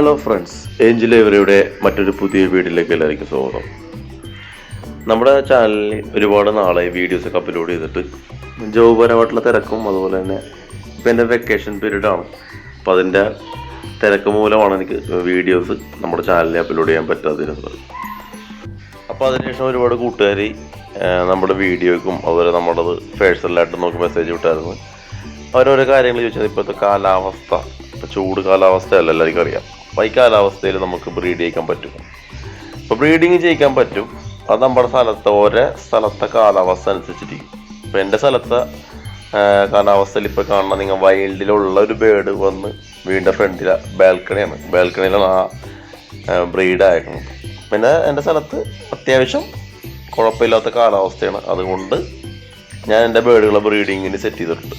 Hello friends Angel ഇവരുടെ മറ്റൊരു പുതിയ വീഡിയോയിലേക്ക് എല്ലാവർക്കും സ്വാഗതം. നമ്മുടെ ചാനലിൽ ഒരുപാട് നാളായി വീഡിയോസ് ഒക്കെ അപ്ലോഡ് ചെയ്തിട്ട് ജോബപരമായിട്ടുള്ള തിരക്കും അതുപോലെ തന്നെ ഇപ്പം എന്റെ വെക്കേഷൻ പീരീഡാണ് അപ്പോൾ അതിന്റെ തിരക്ക് മൂലമാണ് എനിക്ക് വീഡിയോസ് നമ്മുടെ ചാനലിൽ അപ്ലോഡ് ചെയ്യാൻ പറ്റാതിരുന്നത്. അപ്പോൾ അതിനുശേഷം ഒരുപാട് കൂട്ടുകാർ നമ്മുടെ വീഡിയോയ്ക്കും അതുപോലെ നമ്മുടെ പേഴ്സണലായിട്ട് നോക്കി മെസ്സേജ് വിട്ടായിരുന്നു അവരോരോ കാര്യങ്ങൾ ചോദിച്ചാൽ ഇപ്പോഴത്തെ കാലാവസ്ഥ. ചൂട് കാലാവസ്ഥയല്ല എല്ലാവർക്കും അറിയാം. കാലാവസ്ഥയിൽ നമുക്ക് ബ്രീഡ് ചെയ്യിക്കാൻ പറ്റും. അപ്പോൾ ബ്രീഡിങ് ചെയ്യിക്കാൻ പറ്റും. അത് നമ്മുടെ സ്ഥലത്തെ ഓരോ സ്ഥലത്തെ കാലാവസ്ഥ അനുസരിച്ചിരിക്കും ഇപ്പോൾ എന്റെ സ്ഥലത്തെ കാലാവസ്ഥയിൽ ഇപ്പോൾ കാണുന്ന നിങ്ങൾ വൈൽഡിലുള്ള ഒരു ബേർഡ് വന്ന് വീടിന്റെ ഫ്രണ്ടിലെ ബാൽക്കണിയാണ് ബാൽക്കണിയിലാണ് ആ ബ്രീഡ് അയക്കുന്നത് പിന്നെ എന്റെ സ്ഥലത്ത് അത്യാവശ്യം കുഴപ്പമില്ലാത്ത കാലാവസ്ഥയാണ്. അതുകൊണ്ട് ഞാൻ എന്റെ ബേഡുകളെ ബ്രീഡിങ്ങിന് സെറ്റ് ചെയ്തിട്ടുണ്ട്.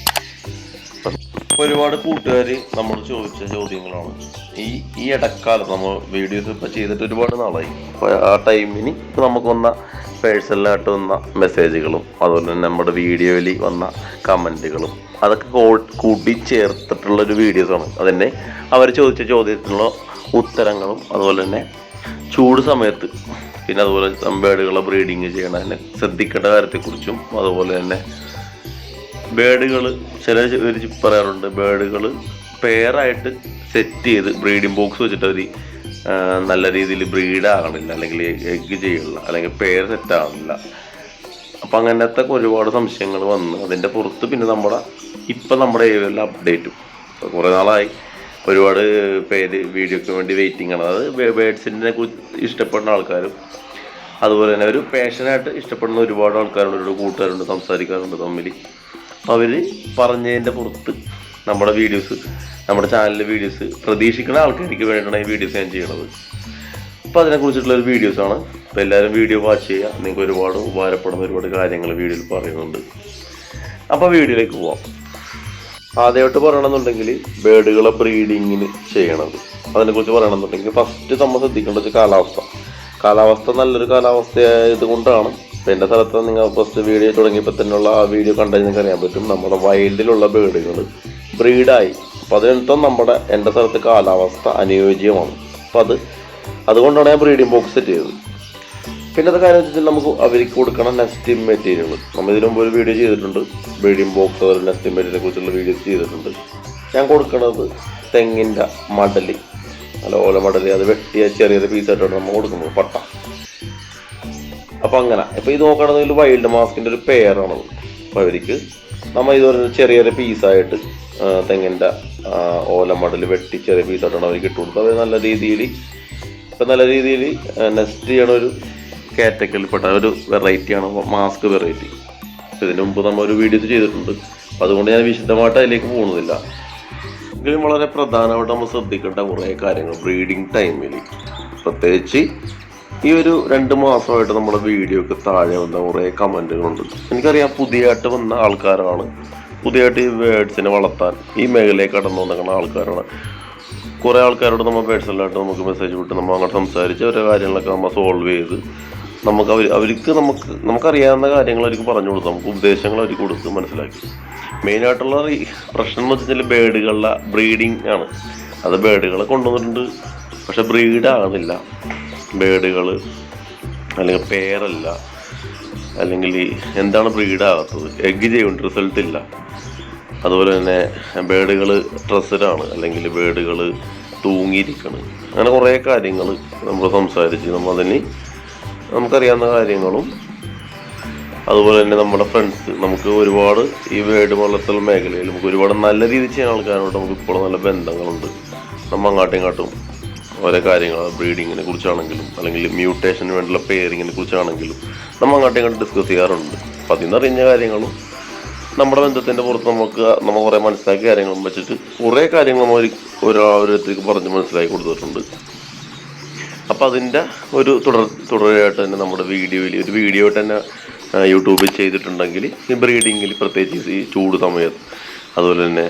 ഇപ്പൊ ഒരുപാട് കൂട്ടുകാർ നമ്മൾ ചോദിച്ച ചോദ്യങ്ങളാണ്. ഈ ഈ ഇടക്കാലം നമ്മൾ വീഡിയോസ് ഇപ്പൊ ചെയ്തിട്ട് ഒരുപാട് നാളായി. അപ്പൊ ആ ടൈമിന് നമുക്ക് വന്ന പേഴ്സണലായിട്ട് വന്ന മെസ്സേജുകളും അതുപോലെ തന്നെ നമ്മുടെ വീഡിയോയിൽ വന്ന കമന്റുകളും അതൊക്കെ കൂട്ടി ചേർത്തിട്ടുള്ള ഒരു വീഡിയോസാണ് അതന്നെ അവർ ചോദിച്ച ചോദ്യത്തിനുള്ള ഉത്തരങ്ങളും അതുപോലെ തന്നെ ചൂട് സമയത്ത് പിന്നെ അതുപോലെ ബേഡുകളെ ബ്രീഡിങ് ചെയ്യണതിനെ ശ്രദ്ധിക്കേണ്ട കാര്യത്തെക്കുറിച്ചും അതുപോലെ തന്നെ ബേഡുകൾ ചില പറയാറുണ്ട് ബേഡുകൾ പെയറായിട്ട് സെറ്റ് ചെയ്ത് ബ്രീഡിംഗ് ബോക്സ് വെച്ചിട്ട് അവർ നല്ല രീതിയിൽ ബ്രീഡ് ആകണില്ല അല്ലെങ്കിൽ എഗ്ഗ് ചെയ്യണില്ല അല്ലെങ്കിൽ പെയർ സെറ്റ് ആവുന്നില്ല അപ്പം അങ്ങനത്തെ ഒരുപാട് സംശയങ്ങൾ വന്ന് അതിന്റെ പുറത്ത് പിന്നെ നമ്മുടെ ഇപ്പം നമ്മുടെ ഏരിയയിൽ അപ്ഡേറ്റും. ഇപ്പോൾ കുറേ നാളായി ഒരുപാട് പേര് വീഡിയോക്ക് വേണ്ടി വെയിറ്റിംഗ് ആണ്. അത് ബേഡ്സിനെ ഇഷ്ടപ്പെടുന്ന ആൾക്കാരും അതുപോലെ തന്നെ ഒരു പാഷനായിട്ട് ഇഷ്ടപ്പെടുന്ന ഒരുപാട് ആൾക്കാരുണ്ട് ഒരു കൂട്ടുകാരുണ്ട് സംസാരിക്കാറുണ്ട് തമ്മിൽ അവർ പറഞ്ഞതിന്റെ പുറത്ത് നമ്മുടെ വീഡിയോസ് നമ്മുടെ ചാനലിലെ വീഡിയോസ് പ്രതീക്ഷിക്കുന്ന ആൾക്കാർക്ക് വേണ്ടിയാണ് ഈ വീഡിയോസ് ഞാൻ ചെയ്യണത്. അപ്പോൾ അതിനെക്കുറിച്ചിട്ടുള്ള ഒരു വീഡിയോസാണ് അപ്പോൾ എല്ലാവരും വീഡിയോ വാച്ച് ചെയ്യുക. നിങ്ങൾക്ക് ഒരുപാട് ഉപകാരപ്പെടുന്ന ഒരുപാട് കാര്യങ്ങൾ വീഡിയോയിൽ പറയുന്നുണ്ട്. അപ്പോൾ വീഡിയോയിലേക്ക് പോവാം. ആദ്യമായിട്ട് പറയണമെന്നുണ്ടെങ്കിൽ ബേഡുകളെ ബ്രീഡിങ്ങിന് ചെയ്യണത്. അതിനെക്കുറിച്ച് പറയണമെന്നുണ്ടെങ്കിൽ ഫസ്റ്റ് നമ്മൾ ശ്രദ്ധിക്കേണ്ട കാലാവസ്ഥ. കാലാവസ്ഥ നല്ലൊരു കാലാവസ്ഥ ആയതുകൊണ്ടാണ് ഇപ്പം എന്റെ സ്ഥലത്ത് നിങ്ങൾ ഫസ്റ്റ് വീഡിയോ തുടങ്ങിയപ്പോൾ തന്നെയുള്ള ആ വീഡിയോ കണ്ടാൽ നിങ്ങൾക്ക് അറിയാൻ പറ്റും. നമ്മുടെ വൈൽഡിലുള്ള ബേഡുകൾ ബ്രീഡായി അപ്പോൾ അതിനർത്ഥം നമ്മുടെ എന്റെ സ്ഥലത്ത് കാലാവസ്ഥ അനുയോജ്യമാണ്. അപ്പോൾ അത് അതുകൊണ്ടാണ് ഞാൻ ബ്രീഡിംഗ് ബോക്സ് സെറ്റ് ചെയ്തത്. പിന്നത്തെ കാര്യം വെച്ചാൽ നമുക്ക് അവർക്ക് കൊടുക്കണം നെസ്റ്റിംഗ് മെറ്റീരിയൽ നമ്മൾ ഇതിനു മുമ്പ് ഒരു വീഡിയോ ചെയ്തിട്ടുണ്ട്. ബ്രീഡിംഗ് ബോക്സ് അതുപോലെ നെസ്റ്റിംഗ് മെറ്റീരിയലിനെ കുറിച്ചുള്ള വീഡിയോസ് ചെയ്തിട്ടുണ്ട്. ഞാൻ കൊടുക്കുന്നത് തെങ്ങിന്റെ മടലി. അല്ല ഓല മടലി. അത് വെട്ടിയ ചെറിയ പീസായിട്ടാണ് നമ്മൾ കൊടുക്കുന്നത്. പട്ട. അപ്പം അങ്ങനെ. ഇപ്പം ഇത് നോക്കുകയാണെങ്കിൽ വൈൽഡ് മാസ്കിന്റെ ഒരു പെയറാണത് അപ്പോൾ അവർക്ക് നമ്മൾ ഇത് ചെറിയൊരു പീസായിട്ട് തെങ്ങിന്റെ ഓല മടൽ വെട്ടി ചെറിയ പീസായിട്ടാണ് അവർക്ക് ഇട്ട് കൊടുത്തത്. അത് നല്ല രീതിയിൽ ഇപ്പം നല്ല രീതിയിൽ നെസ്റ്റ് ചെയ്യണ ഒരു കാറ്റഗറിയിൽപ്പെട്ട ഒരു വെറൈറ്റിയാണ് മാസ്ക് വെറൈറ്റി ഇതിനു മുമ്പ് നമ്മൾ ഒരു വീഡിയോസ് ചെയ്തിട്ടുണ്ട്. അപ്പം അതുകൊണ്ട് ഞാൻ വിശദമായിട്ട് അതിലേക്ക് പോകുന്നില്ല. എങ്കിലും വളരെ പ്രധാനമായിട്ട് നമ്മൾ ശ്രദ്ധിക്കേണ്ട കുറേ കാര്യങ്ങൾ ബ്രീഡിങ് ടൈമിൽ പ്രത്യേകിച്ച് ഈ ഒരു രണ്ട് മാസമായിട്ട് നമ്മുടെ വീഡിയോക്ക് താഴെ വന്ന കുറേ കമന്റുകളുണ്ട് എനിക്കറിയാം പുതിയതായിട്ട് വന്ന ആൾക്കാരാണ്. പുതിയതായിട്ട് ഈ വേർഡ്സിനെ വളർത്താൻ ഈ മേഖലയിൽ കടന്നു വന്നിരിക്കുന്ന ആൾക്കാരാണ്. കുറേ ആൾക്കാരോട് നമ്മൾ പേഴ്സണലായിട്ട് നമുക്ക് മെസ്സേജ് വിട്ട് നമ്മൾ അങ്ങോട്ട് സംസാരിച്ച് ഓരോ കാര്യങ്ങളൊക്കെ നമ്മൾ സോൾവ് ചെയ്ത് നമുക്ക് അവർ അവർക്ക് നമുക്ക് നമുക്കറിയാവുന്ന കാര്യങ്ങൾ അവർക്ക് പറഞ്ഞു കൊടുത്തു നമുക്ക് ഉപദേശങ്ങൾ അവർക്ക് കൊടുത്ത് മനസ്സിലാക്കി. മെയിനായിട്ടുള്ള പ്രശ്നം എന്ന് വെച്ചാൽ ബേഡുകളുടെ ബ്രീഡിങ് ആണ്. അത് ബേഡുകളെ കൊണ്ടുവന്നിട്ടുണ്ട്. പക്ഷെ ബ്രീഡ് ആകുന്നില്ല. ബേഡുകൾ അല്ലെങ്കിൽ പേരല്ല അല്ലെങ്കിൽ എന്താണ് ബ്രീഡാകാത്തത്? എഗ് ചെയ്യുന്നുണ്ട് റിസൾട്ട് ഇല്ല. അതുപോലെ തന്നെ ബേഡുകൾ ട്രസ്സഡാണ് അല്ലെങ്കിൽ ബേഡുകൾ തൂങ്ങിയിരിക്കണം. അങ്ങനെ കുറേ കാര്യങ്ങൾ നമ്മൾ സംസാരിച്ച്. നമ്മൾ അതിന് നമുക്കറിയാവുന്ന കാര്യങ്ങളും അതുപോലെ തന്നെ നമ്മുടെ ഫ്രണ്ട്സ് നമുക്ക് ഒരുപാട് ഈ വേട് വളർത്തൽ മേഖലയിൽ നമുക്ക് ഒരുപാട് നല്ല രീതിയിൽ ചെയ്യുന്ന ആൾക്കാരോട് നമുക്ക് ഇപ്പോൾ നല്ല ബന്ധങ്ങളുണ്ട്. നമ്മൾ അങ്ങോട്ടും ഇങ്ങോട്ടും ഓരോ കാര്യങ്ങൾ ബ്രീഡിങ്ങിനെ കുറിച്ചാണെങ്കിലും അല്ലെങ്കിൽ മ്യൂട്ടേഷന് വേണ്ടിയുള്ള പെയറിങ്ങിനെ കുറിച്ചാണെങ്കിലും നമ്മൾ അങ്ങോട്ടും ഇങ്ങോട്ടും ഡിസ്കസ് ചെയ്യാറുണ്ട്. അപ്പം അതിൽ കാര്യങ്ങളും നമ്മുടെ ബന്ധത്തിന്റെ പുറത്ത് നമുക്ക് നമ്മൾ കുറേ മനസ്സിലാക്കിയ കാര്യങ്ങളും വെച്ചിട്ട് കുറേ കാര്യങ്ങൾ നമ്മൾ ഓരോരുത്തർക്ക് പറഞ്ഞ് മനസ്സിലാക്കി കൊടുത്തിട്ടുണ്ട്. അപ്പോൾ അതിന്റെ ഒരു തുടർ തുടരായിട്ട് തന്നെ നമ്മുടെ വീഡിയോയിൽ ഒരു വീഡിയോ തന്നെ യൂട്യൂബിൽ ചെയ്തിട്ടുണ്ടെങ്കിൽ ഈ ബ്രീഡിങ്ങിൽ പ്രത്യേകിച്ച് ഈ ചൂട് സമയത്ത് അതുപോലെ തന്നെ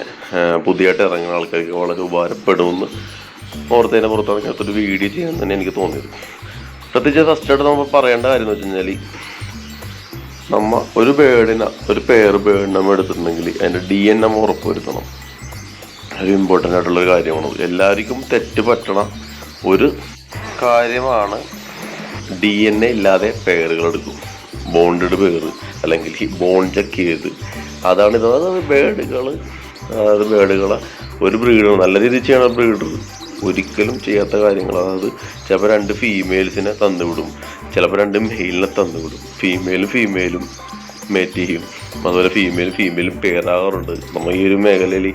പുതിയതായിട്ട് ഇറങ്ങുന്ന ആൾക്കാർക്ക് വളരെ ഉപകാരപ്പെടുമെന്ന് ഓർത്തതിന്റെ പുറത്താണ് ഇങ്ങനത്തെ വീഡിയോ ചെയ്യാൻ തന്നെ എനിക്ക് തോന്നിയത്. പ്രത്യേകിച്ച് ഫസ്റ്റായിട്ട് നമ്മൾ പറയേണ്ട കാര്യം എന്ന് വെച്ച് കഴിഞ്ഞാൽ നമ്മ ഒരു ബേഡിനെ ഒരു പേർ ബേഡ് നമ്മൾ എടുത്തിട്ടുണ്ടെങ്കിൽ അതിന്റെ ഡി എൻ എം ഉറപ്പ് വരുത്തണം ഒരു ഇമ്പോർട്ടന്റ് ആയിട്ടുള്ളൊരു കാര്യമാണ്. എല്ലാവർക്കും തെറ്റ് പറ്റണ ഒരു കാര്യമാണ് ഡി എൻ എ ഇല്ലാതെ പേരുകൾ എടുക്കും. ബോണ്ടഡ് പേര് അല്ലെങ്കിൽ ബോൺ ചെക്ക് ചെയ്ത്. അതാണ് ഇത്. ബേഡുകൾ അതായത് ബേഡുകളെ ഒരു ബ്രീഡ് നല്ല രീതിയിൽ ചെയ്യണ ബ്രീഡർ ഒരിക്കലും ചെയ്യാത്ത കാര്യങ്ങൾ അതായത് ചിലപ്പോൾ രണ്ട് ഫീമെയിൽസിനെ തന്നുവിടും. ചിലപ്പോൾ രണ്ട് മെയിലിനെ തന്നുവിടും. ഫീമെയിലും ഫീമെയിലും മേറ്റ് ചെയ്യും. അതുപോലെ ഫീമെയിലും ഫീമെയിലും പേരാകാറുണ്ട്. നമ്മൾ ഈ ഒരു മേഖലയിൽ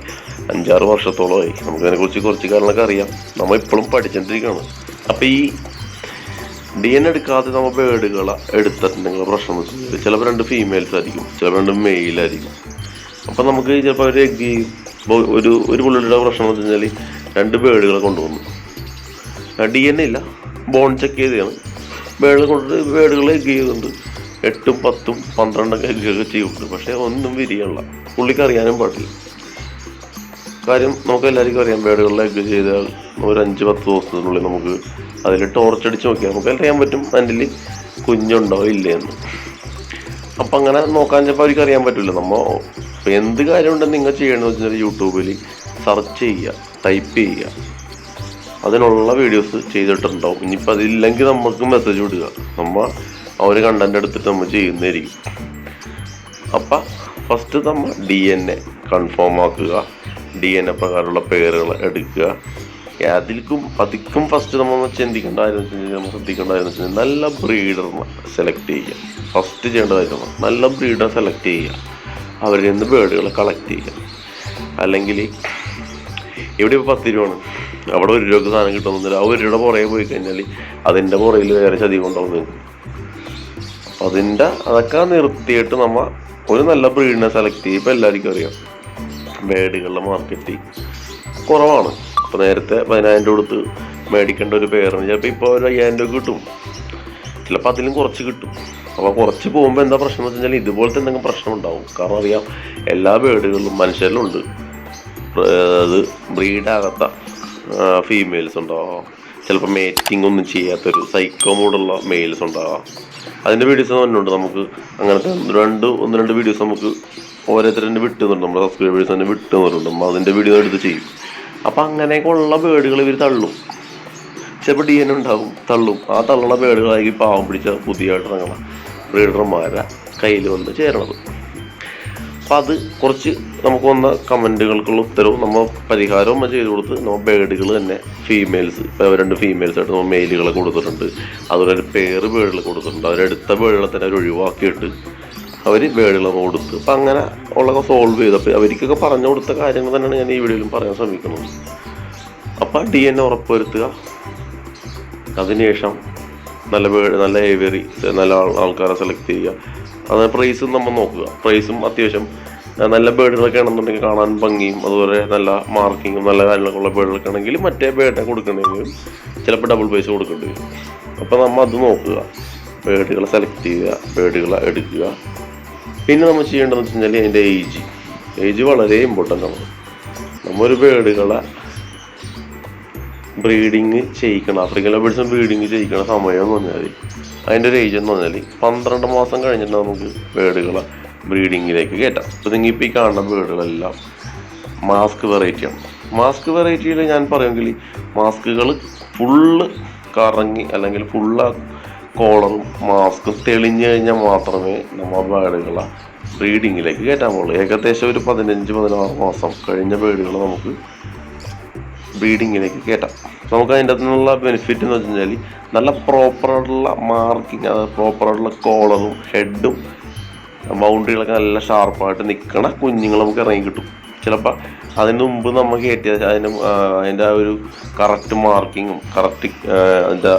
അഞ്ചാറ് വർഷത്തോളമായി. നമുക്കതിനെക്കുറിച്ച് കുറച്ച് കാര്യങ്ങളൊക്കെ അറിയാം. നമ്മൾ ഇപ്പോഴും പഠിച്ചുകൊണ്ടിരിക്കുകയാണ് അപ്പോൾ ഈ ഡി എൻ എടുക്കാതെ നമ്മൾ ബേഡുകളെ എടുത്തിട്ടുണ്ടെങ്കിൽ പ്രശ്നം വെച്ചാൽ ചിലപ്പോൾ രണ്ട് ഫീമെയിൽസ് ആയിരിക്കും. ചിലപ്പോൾ രണ്ട് മെയിലായിരിക്കും അപ്പം നമുക്ക് ചിലപ്പോൾ ഒരു എഗ് ഒരു ഒരു പുള്ളിയുടെ പ്രശ്നം എന്ന് വെച്ച് കഴിഞ്ഞാൽ രണ്ട് ബേഡുകളെ കൊണ്ടുവന്നു. ഡി എൻ എ ഇല്ല. ബോൺ ചെക്ക് ചെയ്തതാണ്. ബേഡുകൾ കൊണ്ടിട്ട് ബേഡുകൾ എഗ് ചെയ്യുന്നുണ്ട് എട്ടും പത്തും പന്ത്രണ്ടൊക്കെ എഗ്ഗൊക്കെ ചെയ്യുന്നുണ്ട് പക്ഷേ ഒന്നും വിരിയല്ല പുള്ളിക്ക് അറിയാനും പാടില്ല. കാര്യം നമുക്ക് എല്ലാവർക്കും അറിയാം ബേഡുകളിൽ എഗ്ഗ് ചെയ്താൽ ഒരു അഞ്ച് പത്ത് ദിവസത്തിനുള്ളിൽ നമുക്ക് അതിൽ ടോർച്ച് അടിച്ച് നോക്കിയാൽ നമുക്ക് അറിയാൻ പറ്റും. അതിൽ കുഞ്ഞുണ്ടോ ഇല്ലേ എന്ന്. അപ്പം അങ്ങനെ നോക്കാൻ ചിലപ്പോൾ അവർക്ക് അറിയാൻ പറ്റില്ല. നമ്മൾ ഇപ്പം എന്ത് കാര്യമുണ്ടെന്ന് നിങ്ങൾ ചെയ്യണമെന്ന് വെച്ചാൽ യൂട്യൂബിൽ സെർച്ച് ചെയ്യുക ടൈപ്പ് ചെയ്യുക. അതിനുള്ള വീഡിയോസ് ചെയ്തിട്ടുണ്ടാവും. ഇനിയിപ്പോൾ അതില്ലെങ്കിൽ നമുക്ക് മെസ്സേജ് വിടുക. നമ്മൾ ആ ഒരു കണ്ടന്റ് എടുത്തിട്ട് നമ്മൾ ചെയ്യുന്നതായിരിക്കും. അപ്പം ഫസ്റ്റ് നമ്മൾ ഡി എൻ എ കൺഫേം ആക്കുക. ഡി എൻ എ പ്രകാരമുള്ള പേരുകൾ എടുക്കുക. അതിൽക്കും അതിക്കും ഫസ്റ്റ് നമ്മൾ ചിന്തിക്കേണ്ട കാര്യം വെച്ച് കഴിഞ്ഞാൽ നമ്മൾ ശ്രദ്ധിക്കേണ്ട കാര്യം വെച്ച് കഴിഞ്ഞാൽ നല്ല ബ്രീഡറിനെ സെലക്ട് ചെയ്യുക. ഫസ്റ്റ് ചെയ്യേണ്ട നല്ല ബ്രീഡർ സെലക്ട് ചെയ്യുക. അവരിൽ നിന്ന് ബേഡുകളെ കളക്ട് ചെയ്യുക. അല്ലെങ്കിൽ ഇവിടെ ഇപ്പോൾ പത്ത് രൂപയാണ്? അവിടെ ഒരു രൂപക്ക് സാധനം കിട്ടുന്നില്ല ആ ഒരു രൂപയുടെ പുറകെ പോയി കഴിഞ്ഞാൽ അതിന്റെ പുറകിൽ വേറെ ചതി കൊണ്ടുപോകുന്നത് അതിന്റെ അതൊക്കെ നിർത്തിയിട്ട് നമ്മൾ ഒരു നല്ല ബ്രീഡിനെ സെലക്ട് ചെയ്യും ഇപ്പം എല്ലാവർക്കും അറിയാം. ബേഡുകളുടെ മാർക്കറ്റ് കുറവാണ്. അപ്പോൾ നേരത്തെ പതിനായിരം രൂപ കൊടുത്ത് മേടിക്കേണ്ട ഒരു പേരാണ് ചിലപ്പോൾ ഇപ്പോൾ ഒരു അയ്യായിരം രൂപ കിട്ടും. ചിലപ്പോൾ അതിലും കുറച്ച് കിട്ടും. അപ്പോൾ കുറച്ച് പോകുമ്പോൾ എന്താ പ്രശ്നം എന്ന് വെച്ചാൽ ഇതുപോലത്തെ എന്തെങ്കിലും പ്രശ്നം ഉണ്ടാവും. കാരണം അറിയാം എല്ലാ ബേഡുകളിലും മനുഷ്യരിലുണ്ട്. അത് ബ്രീഡാകാത്ത ഫീമെയിൽസ് ഉണ്ടാവാം. ചിലപ്പോൾ മേറ്റിംഗ് ഒന്നും ചെയ്യാത്തൊരു സൈക്കോ മൂഡുള്ള മെയിൽസ് ഉണ്ടാവാം. അതിന്റെ വീഡിയോസ് തന്നെയുണ്ട് നമുക്ക്. അങ്ങനത്തെ രണ്ട് ഒന്ന് രണ്ട് വീഡിയോസ് നമുക്ക് ഓരോരുത്തരുടെ വിട്ടു തന്നിട്ടുണ്ട്. നമ്മുടെ സബ്സ്ക്രൈബേഴ്സ് തന്നെ വിട്ടു തന്നിട്ടുണ്ട്. നമ്മൾ അതിന്റെ വീഡിയോ എടുത്ത് ചെയ്യും. അപ്പോൾ അങ്ങനെയൊക്കെ ഉള്ള ബേഡുകൾ ഇവർ തള്ളും. ചിലപ്പോൾ ഡി എൻ ഉണ്ടാവും തള്ളും. ആ തള്ളണ ബേഡുകളായിരിക്കും പാവം പിടിച്ച പുതിയ ഇറങ്ങണ ബ്രീഡർമാരെ കയ്യിൽ വന്ന് ചേരണത്. അപ്പം അത് കുറച്ച് നമുക്ക് വന്ന കമന്റുകൾക്കുള്ള ഉത്തരവും നമ്മൾ പരിഹാരവും ചെയ്തു കൊടുത്ത് നമ്മൾ ബേഡുകൾ തന്നെ ഫീമെയിൽസ് ഇപ്പോൾ രണ്ട് ഫീമെയിൽസ് ആയിട്ട് നമ്മൾ മെയിലുകളെ കൊടുത്തിട്ടുണ്ട്. അതുപോലെ ഒരു പേര് ബേഡുകൾ കൊടുത്തിട്ടുണ്ട് അവരെടുത്ത ബേഡുകളെ തന്നെ അവർ ഒഴിവാക്കിയിട്ട് അവർ ബേഡുകളെ കൊടുത്ത്. അപ്പം അങ്ങനെ ഉള്ളതൊക്കെ സോൾവ് ചെയ്ത് അപ്പോൾ അവർക്കൊക്കെ പറഞ്ഞു കൊടുത്ത കാര്യങ്ങൾ തന്നെയാണ് ഞാൻ ഈ വീഡിയോയിലും പറയാൻ ശ്രമിക്കുന്നത്. അപ്പം ഡി എൻ ഉറപ്പുവരുത്തുക. അതിനുശേഷം നല്ല ബേഡ് നല്ല ഏവിയറി നല്ല ആൾ- ആൾക്കാരെ സെലക്ട് ചെയ്യുക. അത് പ്രൈസും നമ്മൾ നോക്കുക. പ്രൈസും അത്യാവശ്യം നല്ല ബേഡുകളൊക്കെ ആണെന്നുണ്ടെങ്കിൽ കാണാൻ ഭംഗിയും അതുപോലെ നല്ല മാർക്കിങ്ങും നല്ല കാര്യങ്ങളൊക്കെ ഉള്ള ബേഡുകളൊക്കെ ആണെങ്കിൽ മറ്റേ ബേഡിനെ കൊടുക്കണമെങ്കിലും ചിലപ്പോൾ ഡബിൾ പൈസ കൊടുക്കേണ്ടി വരും. അപ്പോൾ നമ്മൾ അത് നോക്കുക. ബേഡുകളെ സെലക്ട് ചെയ്യുക ബേഡുകളെ എടുക്കുക. പിന്നെ നമ്മൾ ചെയ്യേണ്ടതെന്ന് വെച്ച് കഴിഞ്ഞാൽ അതിന്റെ ഏജ് ഏജ് വളരെ ഇമ്പോർട്ടന്റ് ആണ്. നമ്മൾ ഒരു ബേഡുകളെ ബ്രീഡിങ് ചെയ്യിക്കണം. ആഫ്രിക്കൻ ലബേഴ്സും ബ്രീഡിങ് ചെയ്യിക്കണ സമയം എന്ന് പറഞ്ഞാൽ അതിന്റെ ഒരു ഏജ് എന്ന് പറഞ്ഞാൽ പന്ത്രണ്ട് മാസം കഴിഞ്ഞിട്ട് നമുക്ക് ബേഡുകളെ ബ്രീഡിങ്ങിലേക്ക് കയറ്റാം അപ്പോൾ നിങ്ങൾ ഇപ്പോൾ ഈ കാണുന്ന ബേഡുകളെല്ലാം മാസ്ക് വെറൈറ്റിയാണ് മാസ്ക് വെറൈറ്റിയിൽ ഞാൻ പറയുമെങ്കിൽ മാസ്കുകൾ ഫുള്ള് കറങ്ങി അല്ലെങ്കിൽ ഫുള്ള് കോളറും മാസ്ക് തെളിഞ്ഞു കഴിഞ്ഞാൽ മാത്രമേ നമ്മൾ ബേഡുകളെ ബ്രീഡിങ്ങിലേക്ക് കയറ്റാൻ പോകുള്ളൂ ഏകദേശം ഒരു പതിനഞ്ച് പതിനാറ് മാസം കഴിഞ്ഞ ബേഡുകൾ നമുക്ക് ബ്രീഡിങ്ങിലേക്ക് കയറ്റാം നമുക്ക് അതിന്റെ അകത്തുനിന്നുള്ള ബെനിഫിറ്റ് എന്ന് വെച്ച് കഴിഞ്ഞാൽ നല്ല പ്രോപ്പറായിട്ടുള്ള മാർക്കിങ് അതായത് പ്രോപ്പറായിട്ടുള്ള കോളറും ഹെഡും ബൗണ്ടറികളൊക്കെ നല്ല ഷാർപ്പായിട്ട് നിൽക്കണ കുഞ്ഞുങ്ങൾ നമുക്ക് ഇറങ്ങി കിട്ടും. ചിലപ്പോൾ അതിന് മുമ്പ് നമ്മൾ കയറ്റിയ അതിന് അതിന്റെ ആ ഒരു കറക്റ്റ് മാർക്കിങ്ങും കറക്റ്റ് അതിന്റെ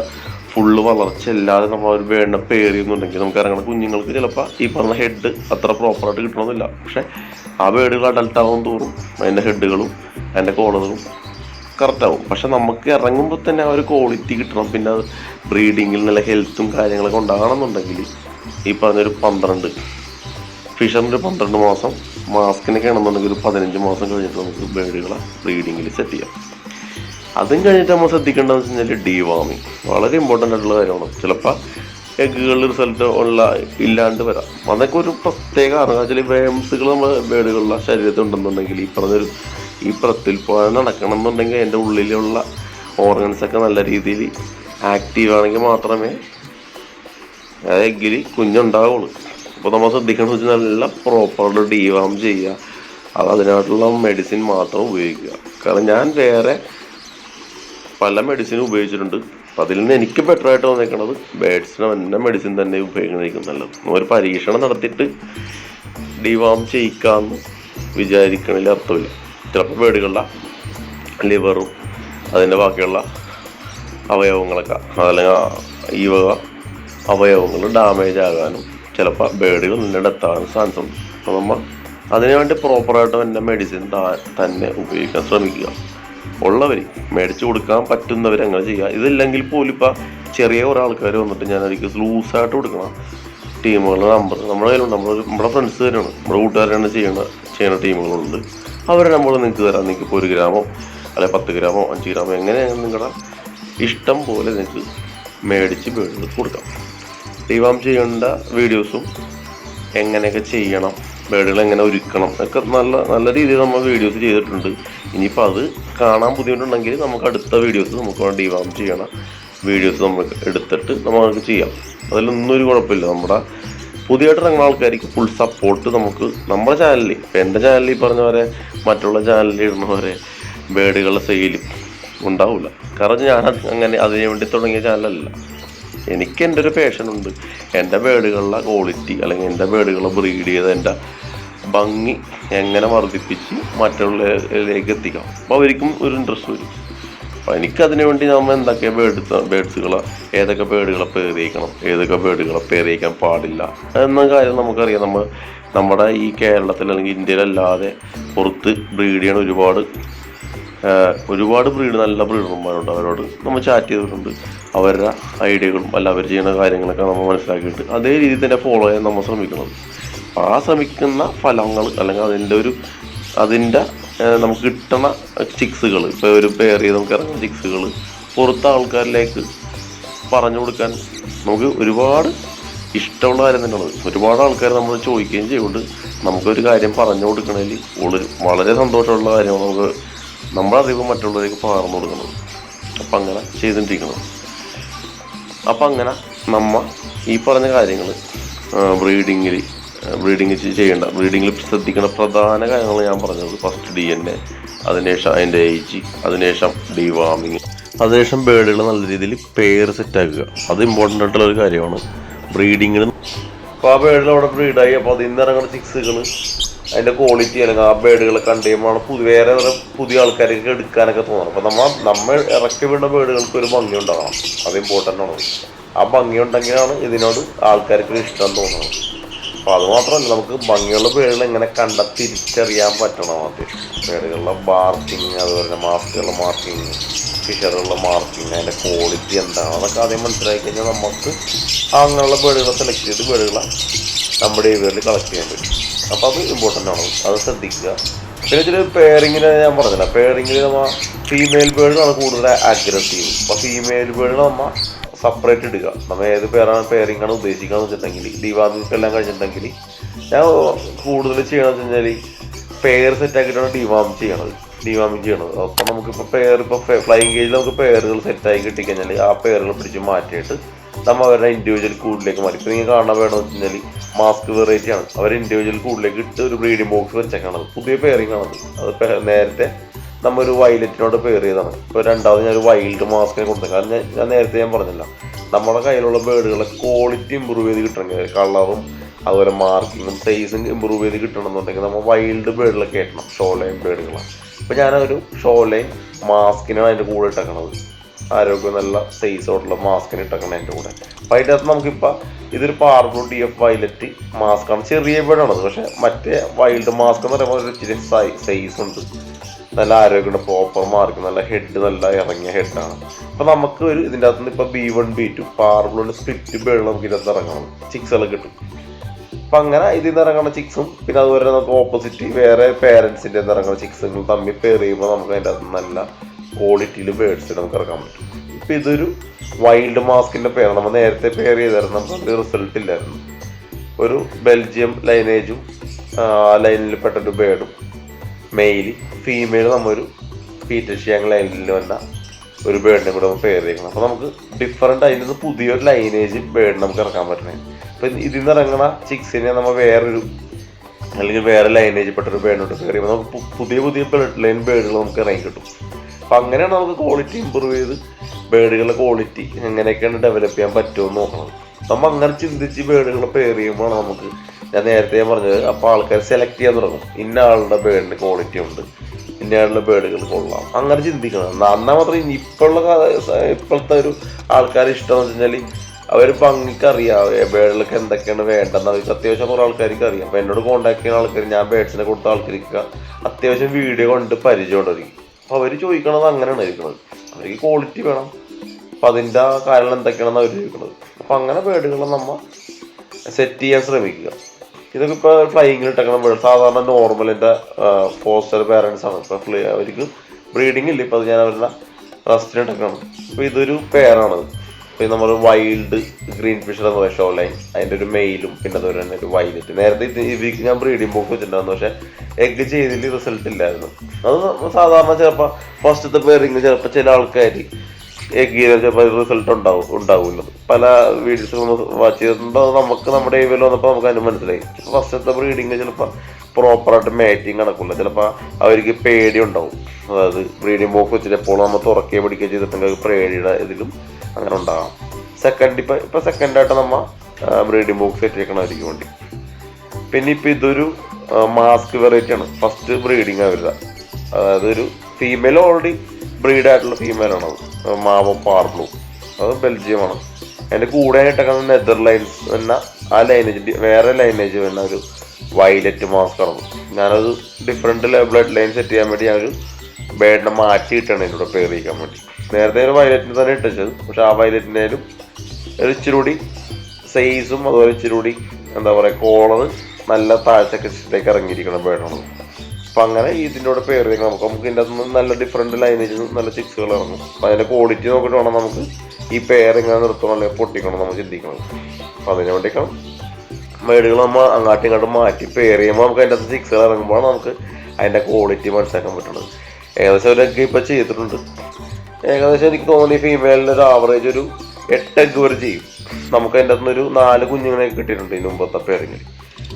ഫുള്ള് വളർച്ച ഇല്ലാതെ നമ്മൾ ഒരു വേണ്ട പേറിയെന്നുണ്ടെങ്കിൽ നമുക്ക് ഇറങ്ങുന്ന കുഞ്ഞുങ്ങൾക്ക് ചിലപ്പോൾ ഈ പറഞ്ഞ ഹെഡ് അത്ര പ്രോപ്പറായിട്ട് കിട്ടണമെന്നില്ല പക്ഷേ ആ ബേഡുകൾ അഡൽട്ടാകും തോറും അതിന്റെ ഹെഡുകളും അതിന്റെ കോളറും കറക്റ്റ് ആവും പക്ഷെ നമുക്ക് ഇറങ്ങുമ്പോൾ തന്നെ ആ ഒരു ക്വാളിറ്റി കിട്ടണം. പിന്നെ അത് ബ്രീഡിങ്ങിൽ നല്ല ഹെൽത്തും കാര്യങ്ങളൊക്കെ ഉണ്ടാകണമെന്നുണ്ടെങ്കിൽ ഈ പറഞ്ഞൊരു പന്ത്രണ്ട്. ഫിഷറിന്റെ പന്ത്രണ്ട് മാസം മാസ്കിനൊക്കെ ആണെന്നുണ്ടെങ്കിൽ ഒരു പതിനഞ്ച് മാസം കഴിഞ്ഞിട്ട് നമുക്ക് ബേഡുകളെ ബ്രീഡിങ്ങിൽ സെറ്റ് ചെയ്യാം. അതും കഴിഞ്ഞിട്ട് നമ്മൾ ശ്രദ്ധിക്കേണ്ടതെന്ന് വെച്ച് കഴിഞ്ഞാൽ ഡീവാമിങ് വളരെ ഇമ്പോർട്ടന്റ് ആയിട്ടുള്ള കാര്യമാണ്. ചിലപ്പോൾ എഗ്ഗുകളിൽ റിസൾട്ട് ഉള്ള ഇല്ലാണ്ട് വരാം. അതൊക്കെ ഒരു പ്രത്യേക അറിയാം ചില വേംസുകൾ നമ്മുടെ ബേഡുകളുടെ ശരീരത്തിൽ ഉണ്ടെന്നുണ്ടെങ്കിൽ ഈ പറഞ്ഞൊരു ഈ പ്രത്യുൽപാദനം നടക്കണമെന്നുണ്ടെങ്കിൽ എന്റെ ഉള്ളിലുള്ള ഓർഗൻസൊക്കെ നല്ല രീതിയിൽ ആക്റ്റീവ് ആണെങ്കിൽ മാത്രമേ അതായത് എഗ്ഗിൽ കുഞ്ഞുണ്ടാവുള്ളൂ. അപ്പോൾ നമ്മൾ ശ്രദ്ധിക്കണം വെച്ചാൽ നല്ല പ്രോപ്പറായിട്ട് ഡീവാം ചെയ്യുക. അത് അതിനായിട്ടുള്ള മെഡിസിൻ മാത്രം ഉപയോഗിക്കുക. കാരണം ഞാൻ വേറെ പല മെഡിസിനും ഉപയോഗിച്ചിട്ടുണ്ട്. അപ്പം അതിൽ നിന്ന് എനിക്ക് ബെറ്റർ ആയിട്ട് തോന്നിക്കുന്നത് ബേഡ്സിന് തന്നെ മെഡിസിൻ തന്നെ ഉപയോഗിക്കുന്നതായിരിക്കും നല്ലത്. ഒരു പരീക്ഷണം നടത്തിയിട്ട് ഡിവാം ചെയ്യിക്കാമെന്ന് വിചാരിക്കണതിൽ അർത്ഥമില്ല. ചിലപ്പോൾ പേടികളുടെ ലിവറും അതിന്റെ ബാക്കിയുള്ള അവയവങ്ങളൊക്കെ അതല്ലെങ്കിൽ ഈ വക അവയവങ്ങൾ ഡാമേജ് ആകാനും ചിലപ്പോൾ ബേഡുകൾ നിന്നിട്ട് എത്താനും ചാൻസ് ഉണ്ട് അപ്പോൾ നമ്മൾ അതിനുവേണ്ടി പ്രോപ്പറായിട്ട് തന്നെ മെഡിസിൻ തന്നെ ഉപയോഗിക്കാൻ ശ്രമിക്കുക. ഉള്ളവർ മേടിച്ചു കൊടുക്കാൻ പറ്റുന്നവർ അങ്ങനെ ചെയ്യുക. ഇതില്ലെങ്കിൽ പോലും ഇപ്പം ചെറിയ കുറേ ആൾക്കാർ വന്നിട്ട് ഞാൻ എനിക്ക് ലൂസായിട്ട് കൊടുക്കണം. ടീമുകളുടെ നമ്പർ നമ്മുടെ കയ്യിലുണ്ട്. നമ്മൾ നമ്മുടെ ഫ്രണ്ട്സ് തന്നെയാണ്. നമ്മുടെ കൂട്ടുകാരാണ് ചെയ്യുന്ന ചെയ്യുന്ന ടീമുകളുണ്ട് അവരെ നമ്മൾ നിങ്ങൾക്ക് തരാം. നിങ്ങൾക്ക് ഇപ്പോൾ ഒരു ഗ്രാമോ അല്ലെ പത്ത് ഗ്രാമോ അഞ്ച് ഗ്രാമോ എങ്ങനെയാണ് നിങ്ങളുടെ ഇഷ്ടം പോലെ നിങ്ങൾക്ക് മേടിച്ച് മേടിച്ച് കൊടുക്കാം. ദൈവം ചെയ്യേണ്ട വീഡിയോസും എങ്ങനെയൊക്കെ ചെയ്യണം ബേഡുകൾ എങ്ങനെ ഒരുക്കണം ഒക്കെ നല്ല നല്ല രീതിയിൽ നമ്മൾ വീഡിയോസ് ചെയ്തിട്ടുണ്ട്. ഇനിയിപ്പോൾ അത് കാണാൻ ബുദ്ധിമുട്ടുണ്ടെങ്കിൽ നമുക്ക് അടുത്ത വീഡിയോസ് നമുക്ക് ഡിവാം ചെയ്യണം വീഡിയോസ് നമ്മൾ എടുത്തിട്ട് നമുക്ക് ചെയ്യാം. അതിലൊന്നും ഒരു കുഴപ്പമില്ല. നമ്മുടെ പുതിയതായിട്ട് ഇറങ്ങുന്ന ആൾക്കാർക്ക് ഫുൾ സപ്പോർട്ട് നമുക്ക് നമ്മുടെ ചാനലിൽ ഇപ്പം എന്റെ ചാനലിൽ പറഞ്ഞ പോലെ മറ്റുള്ള ചാനലിൽ ഇടുന്ന പോലെ ബേഡുകളുടെ സെയിലും ഉണ്ടാവില്ല കാരണം ഞാൻ അങ്ങനെ അതിനു വേണ്ടി തുടങ്ങിയ ചാനലല്ല എനിക്ക് എന്റെ ഒരു പേഷനുണ്ട് എന്റെ ബേഡുകളുടെ ക്വാളിറ്റി അല്ലെങ്കിൽ എന്റെ ബേഡുകളെ ബ്രീഡ് ചെയ്ത് എന്റെ ഭംഗി എങ്ങനെ വർദ്ധിപ്പിച്ച് മറ്റുള്ളവരിലേക്ക് എത്തിക്കാം. അപ്പോൾ അവർക്കും ഒരു ഇൻട്രസ്റ്റ് വരും. അപ്പോൾ എനിക്കതിനു വേണ്ടി നമ്മൾ എന്തൊക്കെ ബേഡ് ബേഡ്സുകളെ ഏതൊക്കെ ബേഡുകളെ പേറിയിക്കണം ഏതൊക്കെ ബേഡുകളെ പേറിയിക്കാൻ പാടില്ല എന്ന കാര്യം നമുക്കറിയാം. നമ്മൾ നമ്മുടെ ഈ കേരളത്തിൽ അല്ലെങ്കിൽ ഇന്ത്യയിലല്ലാതെ പുറത്ത് ബ്രീഡ് ചെയ്യണ ഒരുപാട് ഒരുപാട് ബ്രീഡ് നല്ല ബ്രീഡർമാരുണ്ട് അവരോട്. നമ്മൾ ചാറ്റ് ചെയ്തിട്ടുണ്ട്. അവരുടെ ഐഡിയകളും അല്ല അവർ ചെയ്യുന്ന കാര്യങ്ങളൊക്കെ നമ്മൾ മനസ്സിലാക്കിയിട്ട് അതേ രീതിയിൽ തന്നെ ഫോളോ ചെയ്യാൻ നമ്മൾ ശ്രമിക്കുന്നത്. ആ ശ്രമിക്കുന്ന ഫലങ്ങൾ അല്ലെങ്കിൽ അതിന്റെ ഒരു അതിന്റെ നമുക്ക് കിട്ടണ ചിക്സുകൾ ഇപ്പോൾ ഒരു പെയർ ചെയ്ത് നമുക്ക് ഇറങ്ങുന്ന ചിക്സുകൾ പുറത്തെ ആൾക്കാരിലേക്ക് പറഞ്ഞു കൊടുക്കാൻ നമുക്ക് ഒരുപാട് ഇഷ്ടമുള്ള കാര്യം തന്നെയാണ് ഒരുപാട് ആൾക്കാർ നമ്മൾ ചോദിക്കുകയും ചെയ്യുന്നുണ്ട് നമുക്കൊരു കാര്യം പറഞ്ഞു കൊടുക്കണതിൽ വളരെ സന്തോഷമുള്ള കാര്യമാണ് നമുക്ക് നമ്മുടെ അറിവ് മറ്റുള്ളവർക്ക് പകർന്നു കൊടുക്കുന്നത്. അപ്പം അങ്ങനെ ചെയ്തുകൊണ്ടിരിക്കുന്നത് അപ്പം അങ്ങനെ നമ്മ ഈ പറഞ്ഞ കാര്യങ്ങൾ ബ്രീഡിങ്ങിൽ ബ്രീഡിങ് ചെയ്യേണ്ട ബ്രീഡിങ്ങിൽ ശ്രദ്ധിക്കേണ്ട പ്രധാന കാര്യങ്ങൾ ഞാൻ പറഞ്ഞത്. ഫസ്റ്റ് ഡി എൻ എ അതിനുശേഷം അതിന്റെ ഏജ് അതിനുശേഷം ഡിവാമിങ് അതിനുശേഷം ബേഡുകൾ നല്ല രീതിയിൽ പേര് സെറ്റാക്കുക അത് ഇമ്പോർട്ടന്റ് ആയിട്ടുള്ള ഒരു കാര്യമാണ്. ബ്രീഡിങ്ങിന്. അപ്പോൾ ആ ബേഡിൽ അവിടെ ബ്രീഡായി. അപ്പോൾ അതിൽ നിന്ന് ഇറങ്ങുന്ന ചിക്സുകൾ അതിന്റെ ക്വാളിറ്റി അല്ലെങ്കിൽ ആ ബേഡുകളെ കണ്ടു കഴിയുമ്പോൾ പുതിയ വേറെ വേറെ പുതിയ ആൾക്കാർക്ക് എടുക്കാനൊക്കെ തോന്നണം അപ്പോൾ നമ്മൾ നമ്മൾ ഇറക്കി വിടുന്ന ബേഡുകൾക്ക് ഒരു ഭംഗി ഉണ്ടാകണം. അത് ഇമ്പോർട്ടന്റ് ആണ്. ആ ഭംഗി ഉണ്ടെങ്കിലാണ് ഇതിനോട് ആൾക്കാർക്ക് ഇഷ്ടം തോന്നണം അപ്പോൾ അത് മാത്രമല്ല നമുക്ക് ഭംഗിയുള്ള പേരുകൾ എങ്ങനെ കണ്ട തിരിച്ചറിയാൻ പറ്റണം അത്? പേരുകളുടെ മാർക്കിങ് അതുപോലെ തന്നെ മാസ്കുകളുടെ മാർക്കിങ് ഫിഷറുകളുടെ മാർക്കിങ് അതിന്റെ ക്വാളിറ്റി എന്താണ്? അതൊക്കെ ആദ്യം മനസ്സിലാക്കി കഴിഞ്ഞാൽ നമുക്ക് അങ്ങനെയുള്ള പേടുകളെ സെലക്ട് ചെയ്ത് ബേഡുകളെ നമ്മുടെ ഏരിയയിൽ കളക്ട് ചെയ്യാൻ പറ്റും. അപ്പോൾ അത് ഇമ്പോർട്ടന്റ് ആണ്. അത് ശ്രദ്ധിക്കുക. പിന്നെ ഇതിൽ പേരിങ്ങിന് ഞാൻ പറഞ്ഞില്ല. പേരിങ്ങിന് നമ്മൾ ഫീമെയിൽ ബേഡാണ് കൂടുതൽ അഗ്രസീവ് അപ്പോൾ ഫീമെയിൽ ബേഡുകൾ നമ്മൾ സെപ്പറേറ്റ് ഇടുക. നമ്മൾ ഏത് പേരാണ് പേരിങ്ങാണ് ആണ് ഉദ്ദേശിക്കുന്നത് വെച്ചിട്ടുണ്ടെങ്കിൽ ഡിവാമിങ് എല്ലാം കഴിഞ്ഞിട്ടുണ്ടെങ്കിൽ ഞാൻ കൂടുതൽ ചെയ്യണമെന്ന് വെച്ച് കഴിഞ്ഞാൽ പെയർ സെറ്റ് ആക്കിയിട്ടാണ് ഡിവാം ചെയ്യണത്. ഡിവാമിങ് ചെയ്യണത്. അപ്പം നമുക്കിപ്പോൾ പെയർ ഇപ്പോൾ ഫ്ലൈങ് കേജിൽ നമുക്ക് പേരുകൾ സെറ്റായി കിട്ടിക്കഴിഞ്ഞാൽ ആ പേരുകൾ പിടിച്ച് മാറ്റിയിട്ട് നമ്മൾ അവരുടെ ഇൻഡിവിജ്വൽ കൂടിലേക്ക് മാറി ഇപ്പോൾ നിങ്ങൾ കാണാൻ വേണമെന്ന് വെച്ച് കഴിഞ്ഞാൽ മാസ്ക് വെറൈറ്റി ആണ്. അവർ ഇൻഡിവിജ്വൽ കൂടിലേക്ക് ഇട്ട് ഒരു ബ്രീഡിംഗ് ബോക്സ് വെച്ചേക്കാണത്. പുതിയ പെയറിംഗ് ആണത്. അത് നേരത്തെ നമ്മ ഒരു വയലറ്റിനോട് പേർ ചെയ്താണ് ഇപ്പോൾ രണ്ടാമത് ഞാൻ ഒരു വൈൽഡ് മാസ്കിനെ കൊടുത്തത് കാരണം ഞാൻ ഞാൻ നേരത്തെ ഞാൻ പറഞ്ഞില്ല നമ്മുടെ കയ്യിലുള്ള ബേഡുകളെ ക്വാളിറ്റി ഇമ്പ്രൂവ് ചെയ്ത് കിട്ടണമെങ്കിൽ കളറും അതുപോലെ മാർക്കിങ്ങും സൈസും ഇമ്പ്രൂവ് ചെയ്ത് കിട്ടണമെന്നുണ്ടെങ്കിൽ നമ്മൾ വൈൽഡ് ബേഡുകളൊക്കെ കയറ്റണം ഷോ ലൈൻ ബേഡുകളാണ് അപ്പോൾ ഞാനൊരു ഷോ ലൈൻ മാസ്കിനാണ് അതിന്റെ കൂടെ ഇട്ടേക്കണത്. ആരോഗ്യം നല്ല സൈസോടുള്ള മാസ്കിന് ഇട്ടേക്കണം അതിന്റെ കൂടെ. അപ്പോൾ അതിന്റെ അകത്ത് നമുക്കിപ്പോൾ ഇതൊരു പാർബ്ലൂ ഡി എഫ് വയലറ്റ് മാസ്കാണ് ചെറിയ ബേഡാണത് പക്ഷേ മറ്റേ വൈൽഡ് മാസ്ക് എന്ന് പറയുമ്പോൾ ഒരു ഇച്ചിരി സൈസ് ഉണ്ട്. നല്ല ആരോഗ്യമുണ്ട് പ്രോപ്പർ മാർക്ക് നല്ല ഹെഡ് നല്ല ഇറങ്ങിയ ഹെഡാണ് അപ്പൊ നമുക്ക് ഒരു ഇതിന്റെ അകത്തുനിന്ന് ഇപ്പൊ ബി വൺ ബി ടു പാർബിളുണ്ട് സ്പ്ലിറ്റ് ബേഡ് നമുക്ക് ഇതിനകത്ത് ഇറങ്ങണം. ചിക്സുകൾ കിട്ടും. അപ്പൊ അങ്ങനെ ഇതിൽ നിന്ന് ഇറങ്ങുന്ന ചിക്സും പിന്നെ അതുപോലെ നമുക്ക് ഓപ്പോസിറ്റ് വേറെ പേരൻസിന്റെ ഇറങ്ങുന്ന ചിക്സുകൾ തമ്മിൽ പേറിയുമ്പോൾ നമുക്ക് അതിന്റെ അകത്ത് നല്ല ക്വാളിറ്റിയിൽ ബേഡ്സ് നമുക്ക് ഇറക്കാൻ പറ്റും. ഇപ്പൊ ഇതൊരു വൈൽഡ് മാസ്കിന്റെ പേര് നമ്മൾ നേരത്തെ പേർ ചെയ്തായിരുന്നു. നമുക്ക് റിസൾട്ട് ഇല്ലായിരുന്നു. ഒരു ബെൽജിയം ലൈനേജും ലൈനിൽ പെട്ടൊരു ബേഡും മെയിൽ ഫീമെയിൽ നമ്മൊരു പീറ്റർഷ്യാങ് ലൈനിൽ വന്ന ഒരു ബേഡിനെ കൂടെ നമുക്ക് പെയർ ചെയ്യണം. അപ്പോൾ നമുക്ക് ഡിഫറെന്റ് നിന്ന് പുതിയൊരു ലൈനേജ് ബേഡ് നമുക്ക് ഇറക്കാൻ പറ്റണേ. അപ്പോൾ ഇതിൽ നിന്ന് ഇറങ്ങണ ചിക്സിനെ നമ്മൾ വേറൊരു അല്ലെങ്കിൽ വേറെ ലൈനേജ് പെട്ടൊരു ബേഡിനോട്ട് പെയർ കയറിയപ്പോൾ നമുക്ക് പുതിയ പുതിയ ബ്ലഡ് ലൈൻ ബേഡുകൾ നമുക്ക് ഇറങ്ങി കിട്ടും. അപ്പം അങ്ങനെയാണ് നമുക്ക് ക്വാളിറ്റി ഇമ്പ്രൂവ് ചെയ്ത് ബേഡുകളുടെ ക്വാളിറ്റി എങ്ങനെയൊക്കെയാണ് ഡെവലപ്പ് ചെയ്യാൻ പറ്റുമെന്ന് നോക്കണം. നമ്മൾ അങ്ങനെ ചിന്തിച്ച് ബേഡുകൾ പെയർ ചെയ്യുമ്പോഴാണ് നമുക്ക് ഞാൻ നേരത്തെ പറഞ്ഞത് അപ്പോൾ ആൾക്കാർ സെലക്ട് ചെയ്യാൻ തുടങ്ങും. ഇന്ന ആളുടെ ബേഡിന് ക്വാളിറ്റി ഉണ്ട് ഇന്ന ആളുടെ ബേഡുകൾ കൊള്ളാം. അങ്ങനെ ചിന്തിക്കണം. എന്നാ എന്നാൽ മാത്രം ഇപ്പോഴുള്ള ഇപ്പോഴത്തെ ഒരു ആൾക്കാർ ഇഷ്ടം എന്ന് വെച്ച് കഴിഞ്ഞാൽ അവർ ഭംഗിക്ക് അറിയാം ബേഡുകൾക്ക് എന്തൊക്കെയാണ് വേണ്ടതെന്ന്. അവർക്ക് അത്യാവശ്യം കുറേ ആൾക്കാർക്ക് അറിയാം. അപ്പോൾ എന്നോട് കോൺടാക്ട് ചെയ്യുന്ന ആൾക്കാർ ഞാൻ ബേഡ്സിനെ കൊടുത്ത ആൾക്കാർക്ക് അത്യാവശ്യം വീഡിയോ കണ്ട് പരിചയമുണ്ടായിരിക്കും അപ്പോൾ അവർ ചോദിക്കണത് അങ്ങനെയാണ് ഇരിക്കുന്നത് അവർക്ക് ക്വാളിറ്റി വേണം. അപ്പം അതിന്റെ കാര്യങ്ങൾ എന്തൊക്കെയാണെന്ന് അവർ ചോദിക്കുന്നത് അപ്പം അങ്ങനെ ബേഡുകളെ നമ്മൾ സെറ്റ് ചെയ്യാൻ ശ്രമിക്കുക. ഇതൊക്കെ ഇപ്പോൾ ഫ്ലൈയിങ്ങിൽ ഇട്ടേക്കണം വേണം സാധാരണ നോർമലിന്റെ ഫോസ്റ്റർ പാരൻസ് ആണ്. ഇപ്പോൾ ഫ്ലൈ അവർക്ക് ബ്രീഡിംഗ് ഇല്ല. ഇപ്പോൾ അത് ഞാൻ അവരുടെ റസ്റ്റിന് ഇട്ടേക്കണം ഇപ്പോൾ ഇതൊരു പേരാണ് ഇപ്പോൾ നമ്മൾ വൈൽഡ് ഗ്രീൻ ഫിഷർ എന്ന് ഷോ ലൈൻ അതിന്റെ ഒരു മെയിലും പിന്നെ അതുപോലെ തന്നെ ഒരു വൈലറ്റ് നേരത്തെ ഇവർക്ക് ഞാൻ ബ്രീഡിംഗ് ബോക്ക് വെച്ചിട്ടുണ്ടായിരുന്നു. പക്ഷെ എഗ് ചെയ്തതിൽ റിസൾട്ട് ഇല്ലായിരുന്നു. അത് സാധാരണ ചിലപ്പോൾ ഫസ്റ്റത്തെ പേരിങ് ചിലപ്പോൾ ചില ആൾക്കാർ എഗ് ചെയ്താൽ ചിലപ്പോൾ റിസൾട്ട് ഉണ്ടാവും ഉണ്ടാവില്ല. പല വീഡിയോസ് നമ്മൾ വാച്ച് ചെയ്തിട്ടുണ്ടോ? നമുക്ക് നമ്മുടെ ഏവിയിൽ വന്നപ്പോൾ നമുക്ക് അതിന് മനസ്സിലായി. ഫസ്റ്റത്തെ ബ്രീഡിങ് ചിലപ്പോൾ പ്രോപ്പറായിട്ട് മാറ്റിങ് നടക്കില്ല ചിലപ്പോൾ അവർക്ക് പേടി ഉണ്ടാവും. അതായത് ബ്രീഡിങ് ബോക്ക് വെച്ചിട്ട് എപ്പോഴും നമ്മൾ തുറക്കുകയോ പിടിക്കുകയോ ചെയ്തിട്ടുണ്ടെങ്കിൽ പേടിയുടെ ഇതിലും അങ്ങനെ ഉണ്ടാകാം. സെക്കൻഡ് ഇപ്പം ഇപ്പം സെക്കൻഡായിട്ട് നമ്മൾ ബ്രീഡിംഗ് ബോക്സ് സെറ്റ് ചെയ്യണമായിരിക്കും വേണ്ടി. പിന്നെ ഇപ്പം ഇതൊരു മാസ്ക് വെറൈറ്റിയാണ് ഫസ്റ്റ് ബ്രീഡിങ് ആവരുത് അതായത് ഒരു ഫീമെയിൽ ഓൾറെഡി ബ്രീഡ് ആയിട്ടുള്ള ഫീമെയിൽ ആണ് അത് മാവോ പാർബ്ലൂ അത് ബെൽജിയമാണ്. അതിന്റെ കൂടെ ആയിട്ടൊക്കെ നെതർലൈൻസ് എന്ന ആ ലൈനേജ് വേറെ ലൈനേജ് വരുന്ന ഒരു വൈലറ്റ് മാസ്കറാണ് ഞാനത് ഡിഫറെന്റ് ബ്ലഡ് ലൈൻ സെറ്റ് ചെയ്യാൻ വേണ്ടി ഞാനൊരു ബേഡിനെ മാറ്റിയിട്ടാണ് ഇതിലൂടെ പേർ പേറിയിക്കാൻ വേണ്ടി. നേരത്തെ ഒരു വയലറ്റിന് തന്നെ ഇട്ടത് പക്ഷെ ആ വയലറ്റിനേലും ഒരു ഇച്ചിരി കൂടി സൈസും അതുപോലെ ഇച്ചിരി കൂടി എന്താ പറയുക കോളർ നല്ല താഴ്ചക്ക് ഇറങ്ങിയിരിക്കണം ബേഡാണ് അപ്പം അങ്ങനെ ഇതിന്റെ കൂടെ പേർ ചെയ്യണം നമുക്ക് നമുക്ക് ഇതിന്റെ അകത്ത് നല്ല ഡിഫറെന്റ് ലൈനേജ് നല്ല ചിക്സുകൾ ഇറങ്ങും. അപ്പം അതിന്റെ ക്വാളിറ്റി നോക്കിയിട്ട് വേണം നമുക്ക് ഈ പേര് ഇങ്ങനെ നിർത്തണം അല്ലെങ്കിൽ പൊട്ടിക്കണം നമ്മൾ ചിന്തിക്കണം. അപ്പം അതിന് വേണ്ടിയിട്ടാണ് മേടുകൾ നമ്മൾ അങ്ങാട്ടും ഇങ്ങോട്ടും മാറ്റി പേർ ചെയ്യുമ്പോൾ നമുക്ക് അതിന്റെ അകത്ത് ചിക്സുകൾ ഇറങ്ങുമ്പോഴാണ് നമുക്ക് അതിന്റെ ക്വാളിറ്റി മനസ്സിലാക്കാൻ പറ്റുന്നത്. ഏകദേശം അവരൊക്കെ ഇപ്പോൾ ചെയ്തിട്ടുണ്ട്. ഏകദേശം എനിക്ക് തോന്നി ഫീമെയിലിന്റെ ഒരു ആവറേജ് ഒരു എട്ട് എഗ് വരെ ചെയ്യും. നമുക്ക് അതിന്റെ അകത്തുനിന്ന് ഒരു നാല് കുഞ്ഞുങ്ങളെ കിട്ടിയിട്ടുണ്ട് ഇതിന് മുമ്പത്തെ പേരിങ്ങിൽ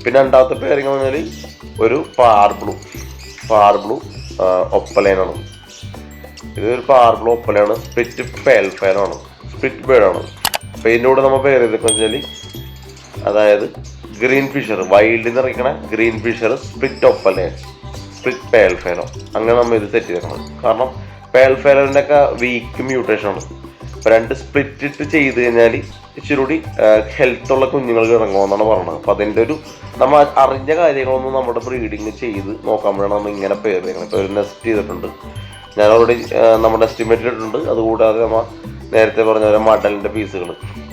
പിന്നെ രണ്ടാമത്തെ പേരിങ് പറഞ്ഞാൽ ഒരു പാർബ്ലൂ പാർബ്ലൂ ഒപ്പലേനാണ് ഇതൊരു പാർബ്ലു ഒപ്പലയാണ് സ്പ്ലിറ്റ് പേൽഫൈനാണ് സ്പ്ലിറ്റ് ബേഡാണ് അപ്പോൾ ഇതിന്റെ കൂടെ നമ്മൾ പേര് ചെയ്തൊക്കെ വെച്ചാൽ അതായത് ഗ്രീൻ ഫിഷർ വൈൽഡിൽ നിന്ന് ഇറക്കണ green Fischer split opaline split pale fallow അങ്ങനെ നമ്മൾ ഇത് സെറ്റ് ചെയ്തേക്കണം കാരണം പേൽഫൈനറിന്റെ ഒക്കെ വീക്ക് മ്യൂട്ടേഷൻ ആണ്. രണ്ട് സ്പ്ലിറ്റ് ഇട്ട് ചെയ്ത് കഴിഞ്ഞാൽ ഇച്ചിരി കൂടി ഹെൽത്ത് ഉള്ള കുഞ്ഞുങ്ങൾക്ക് ഇറങ്ങുമെന്നാണ് പറയുന്നത് അപ്പൊ അതിന്റെ ഒരു നമ്മൾ അറിഞ്ഞ കാര്യങ്ങളൊന്നും നമ്മുടെ ബ്രീഡിങ് ചെയ്ത് നോക്കാൻ വേണം നമ്മൾ ഇങ്ങനെ പേര് ഇപ്പൊ ഒരു നെസ്റ്റ് ചെയ്തിട്ടുണ്ട്. ഞാൻ ഓൾറെഡി നമ്മുടെ എസ്റ്റിമേറ്റ് ഇട്ടിട്ടുണ്ട്. അതുകൂടാതെ നമ്മൾ നേരത്തെ പറഞ്ഞ ഓരോ മോഡലിന്റെ പീസുകൾ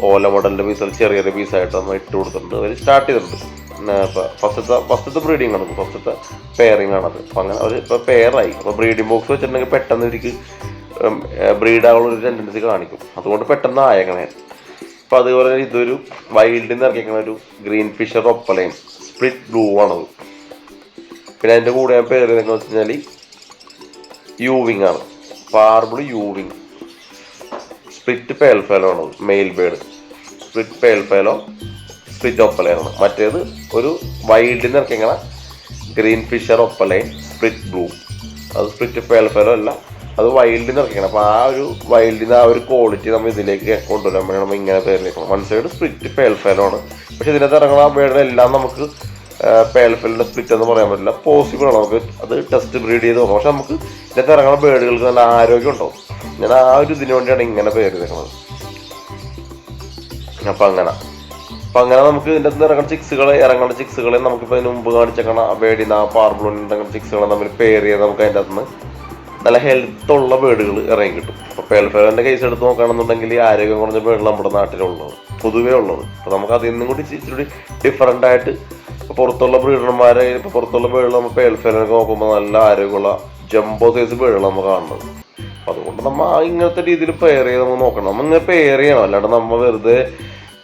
ഓല മോഡലിന്റെ പീസുകൾ ചെറിയ ചെറിയ പീസായിട്ട് നമ്മൾ ഇട്ട് കൊടുത്തിട്ടുണ്ട്. അവർ സ്റ്റാർട്ട് ചെയ്തിട്ടുണ്ട്. ഫസ്റ്റത്തെ ഫസ്റ്റത്തെ ബ്രീഡിംഗ് ആണ്. ഫസ്റ്റത്തെ പെയറിംഗ് ആണത്. അപ്പം അങ്ങനെ അവർ ഇപ്പോൾ പെയറായി അപ്പോൾ ബ്രീഡിംഗ് ബോക്സ് വെച്ചിട്ടുണ്ടെങ്കിൽ പെട്ടെന്ന് എനിക്ക് ബ്രീഡ് ആവാനുള്ള ഒരു ടെൻഡൻസി കാണിക്കും. അതുകൊണ്ട് പെട്ടെന്ന് ആയങ്ങനെ. അപ്പം അതുപോലെ തന്നെ ഇതൊരു വൈൽഡിൽ നിന്ന് ഇറക്കിക്കുന്ന ഒരു ഗ്രീൻ ഫിഷർ ഒപ്പലയും സ്പ്ലിറ്റ് ബ്ലൂ ആണത്. പിന്നെ അതിന്റെ കൂടെ ഞാൻ പേര് എന്ന് വെച്ച് കഴിഞ്ഞാൽ യൂവിങ് ആണ് പാർബിൾ യൂവിങ് സ്പ്ലിറ്റ് പേൽഫേലോ ആണ് male bird split pale fallow split ഒപ്പലയാണ് മറ്റേത് ഒരു വൈൽഡിൽ നിന്ന് ഇറക്കിങ്ങനെ green Fischer opaline split blue അത് സ്പ്ലിറ്റ് പേൽഫേലോ അല്ല അത് വൈൽഡിൽ നിന്ന് ഇറക്കിക്കണം അപ്പോൾ ആ ഒരു വൈൽഡിൽ നിന്ന് ആ ഒരു ക്വാളിറ്റി നമ്മൾ ഇതിലേക്ക് കൊണ്ടുവരാൻ വേണ്ടി നമ്മൾ ഇങ്ങനെ പേരിലേക്കണം one side split pale fallow ആണ്. പക്ഷെ ഇതിനകത്ത് ഇറങ്ങുന്ന ആ ബേഡിനെല്ലാം നമുക്ക് പേൽഫേലിന്റെ സ്പ്ലിറ്റ് എന്ന് പറയാൻ പറ്റില്ല. പോസിബിൾ ആണ്. നമുക്ക് അത് ടെസ്റ്റ് ബ്രീഡ് ചെയ്ത് നോക്കാം. പക്ഷെ നമുക്ക് ഇതിനകത്ത് ഇറങ്ങുന്ന ബേഡുകൾക്ക് നല്ല ആരോഗ്യം ഉണ്ടാവും. ഞാൻ ആ ഒരു ഇതിനു വേണ്ടിയാണ് ഇങ്ങനെ പേര് തരുന്നത് അപ്പം അങ്ങനെ. അപ്പം അങ്ങനെ നമുക്ക് ഇതിന്റെ അകത്ത് ഇറങ്ങുന്ന ചിക്സുകളെ ഇറങ്ങുന്ന ചിക്സുകളെ നമുക്കിപ്പോൾ അതിന് മുമ്പ് കാണിച്ചേക്കണം കാണിച്ചേക്കണ വേടിന പാർബിളിന് ഇറങ്ങുന്ന ചിക്സുകളെ തമ്മിൽ പേര് ചെയ്ത് നമുക്ക് അതിന്റെ അകത്ത് നിന്ന് നല്ല ഹെൽത്തുള്ള ബേഡുകൾ ഇറങ്ങി കിട്ടും. ഇപ്പോൾ പേൽഫെയറിന്റെ കേസ് എടുത്ത് നോക്കുകയാണെന്നുണ്ടെങ്കിൽ ആരോഗ്യം കുറഞ്ഞ ബേഡുകൾ നമ്മുടെ നാട്ടിലുള്ളത്. പൊതുവേ ഉള്ളത്. അപ്പോൾ നമുക്ക് അതിൽ നിന്നും കൂടി ഇച്ചിരി ഡിഫറന്റ് ആയിട്ട് ഇപ്പോൾ പുറത്തുള്ള ബ്രീഡർമാരെ ഇപ്പോൾ പുറത്തുള്ള ബേഡുകൾ നമ്മൾ പേൽഫേലിനൊക്കെ നോക്കുമ്പോൾ നല്ല ആരോഗ്യമുള്ള ജംബോ സൈസ് ബേഡുകൾ നമ്മൾ കാണുന്നത്. അപ്പോൾ അതുകൊണ്ട് നമ്മൾ ഇങ്ങനത്തെ രീതിയിൽ പെയർ ചെയ്ത് നമ്മൾ നോക്കണം. നമ്മൾ ഇങ്ങനെ പെയർ ചെയ്യണം. അല്ലാണ്ട് നമ്മൾ വെറുതെ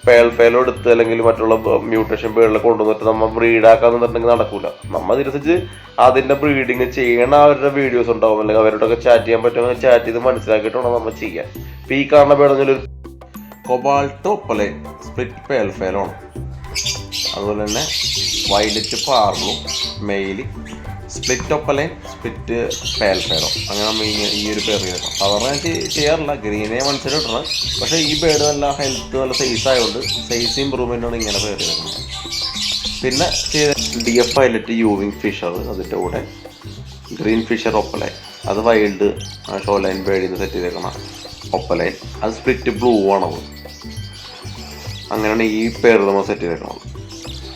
പേൾ എടുത്ത് അല്ലെങ്കിൽ മറ്റുള്ള മ്യൂട്ടേഷൻ പേളിൽ കൊണ്ടുവന്നിട്ട് നമ്മൾ ബ്രീഡ് ആക്കാന്നുണ്ടെങ്കിൽ നടക്കൂല. നമ്മൾ തിരിച്ച് അതിന്റെ ബ്രീഡിങ് ചെയ്യണ അവരുടെ വീഡിയോസ് ഉണ്ടാവും. അല്ലെങ്കിൽ അവരോടൊക്കെ ചാറ്റ് ചെയ്യാൻ പറ്റുമെങ്കിൽ ചാറ്റ് ചെയ്ത് മനസ്സിലാക്കിയിട്ട് വേണം നമ്മൾ ചെയ്യാൻ. ഇപ്പം ഈ കാണുന്ന പേടെന്നൊരു കൊബാൾട്ടോ പോലെ സ്പ്ലിറ്റ് പേൽ ഫേലാണ് അതുപോലെ തന്നെ violet പാർലും male split opaline split pale പേടോ അങ്ങനെ നമ്മൾ ഈ- ഒരു പേർ കേട്ടോ. അവരുടെ ചെയ്യാറില്ല. ഗ്രീനെ മനസ്സിലിട്ടത് പക്ഷേ ഈ ബേഡ് നല്ല ഹെൽത്ത് നല്ല സൈസ് ആയതുകൊണ്ട് സൈസ് ആണ് ഇങ്ങനെ പേര് കേൾക്കുന്നത് പിന്നെ D F eyelet euwing Fischer അതിന്റെ കൂടെ. ഗ്രീൻ ഫിഷർ ഒപ്പലൈൻ അത് വൈൽഡ് ഷോ ലൈൻ ബേഡിൽ നിന്ന് സെറ്റ് ചെയ്തേക്കണം ഒപ്പലൈൻ അത് സ്പ്ലിറ്റ് ബ്ലൂ ആണത് അങ്ങനെയാണ് ഈ പേര് നമ്മൾ സെറ്റ് ചെയ്തേക്കുന്നത്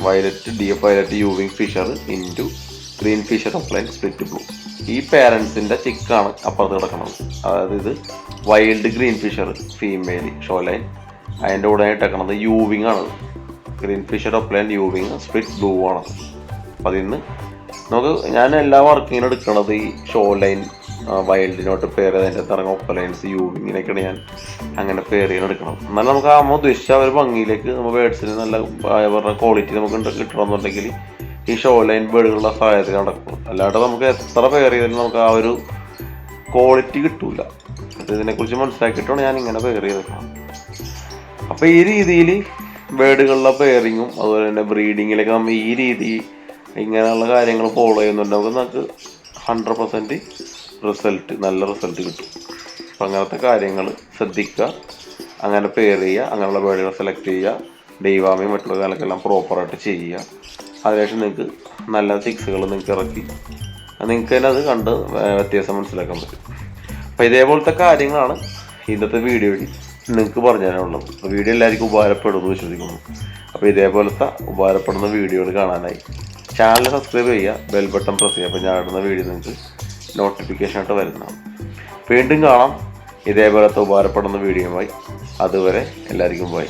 violet D F violet euwing Fischer into green opaline split blue ഈ പേരൻസിന്റെ ചിക്കാണ് അപ്പുറത്ത് കിടക്കുന്നത്. അതായത് ഇത് wild green Fischer female show line അതിന്റെ കൂടെ ഇട്ടേക്കണത് യൂവിങ് ആണ്. Green Fischer opaline euwing split blue ആണ്. അപ്പം അതിന്ന് നമുക്ക് ഞാൻ എല്ലാ വർക്കിങ്ങിനും എടുക്കണത് ഈ ഷോലൈൻ വൈൽഡിനോട്ട് പേര് അതിന്റെ ഇറങ്ങും ഒപ്പലൈൻസ് യൂവിങ്ങിനൊക്കെയാണ് ഞാൻ അങ്ങനെ പേര് ചെയ്യാൻ എടുക്കണം എന്നാലും നമുക്ക് ആ ഉദ്ദേശിച്ച ഒരു ഭംഗിയിലേക്ക് നമ്മൾ ബേഡ്സിന് നല്ല പറഞ്ഞ ക്വാളിറ്റി നമുക്ക് കിട്ടണം കിട്ടണമെന്നുണ്ടെങ്കിൽ ഈ ഷോ ലൈൻ ബേഡുകളുടെ സഹായത്തിൽ നടക്കും. അല്ലാണ്ട് നമുക്ക് എത്ര ചെയ്താലും നമുക്ക് ആ ഒരു ക്വാളിറ്റി കിട്ടൂല. ഇതിനെക്കുറിച്ച് മനസ്സിലാക്കിയിട്ടാണ് ഞാൻ ഇങ്ങനെ പേറിയത് ചെയ്തേക്കണം അപ്പോൾ ഈ രീതിയിൽ ബേഡുകളുടെ പെയറിങ്ങും അതുപോലെ തന്നെ ബ്രീഡിങ്ങിലൊക്കെ നമ്മൾ ഈ രീതി ഇങ്ങനെയുള്ള കാര്യങ്ങൾ ഫോളോ ചെയ്യുന്നുണ്ടെങ്കിൽ നമുക്ക് ഹൺഡ്രഡ് പെർസെന്റ് റിസൾട്ട് നല്ല റിസൾട്ട് കിട്ടും. അപ്പം അങ്ങനത്തെ കാര്യങ്ങൾ ശ്രദ്ധിക്കുക. അങ്ങനെ പെയർ ചെയ്യുക. അങ്ങനെയുള്ള ബേഡുകൾ സെലക്ട് ചെയ്യുക. ഡെയ്വാമയും മറ്റുള്ള എല്ലാം പ്രോപ്പറായിട്ട് ചെയ്യുക. അതിനുശേഷം നിങ്ങൾക്ക് നല്ല സിക്സുകൾ നിങ്ങൾക്ക് ഇറക്കി. നിങ്ങൾക്ക് തന്നെ അത് കണ്ട് വ്യത്യാസം മനസ്സിലാക്കാൻ പറ്റും. അപ്പോൾ ഇതേപോലത്തെ കാര്യങ്ങളാണ് ഇന്നത്തെ വീഡിയോയിൽ നിങ്ങൾക്ക് പറഞ്ഞു തരാനുള്ളത് വീഡിയോ എല്ലാവർക്കും ഉപകാരപ്പെടുമെന്ന് വിശ്വസിക്കുന്നു. അപ്പോൾ ഇതേപോലത്തെ ഉപകാരപ്പെടുന്ന വീഡിയോകൾ കാണാനായി. ചാനൽ സബ്സ്ക്രൈബ് ചെയ്യുക ബെൽ ബട്ടൺ പ്രസ് ചെയ്യുക. അപ്പോൾ ഞാൻ ഇടുന്ന വീഡിയോ നിങ്ങൾക്ക് നോട്ടിഫിക്കേഷൻ ആയിട്ട് വരുന്നതാണ്. വീണ്ടും കാണാം. ഇതേപോലത്തെ ഉപകാരപ്പെടുന്ന വീഡിയോയുമായി അതുവരെ എല്ലാവർക്കും ബൈ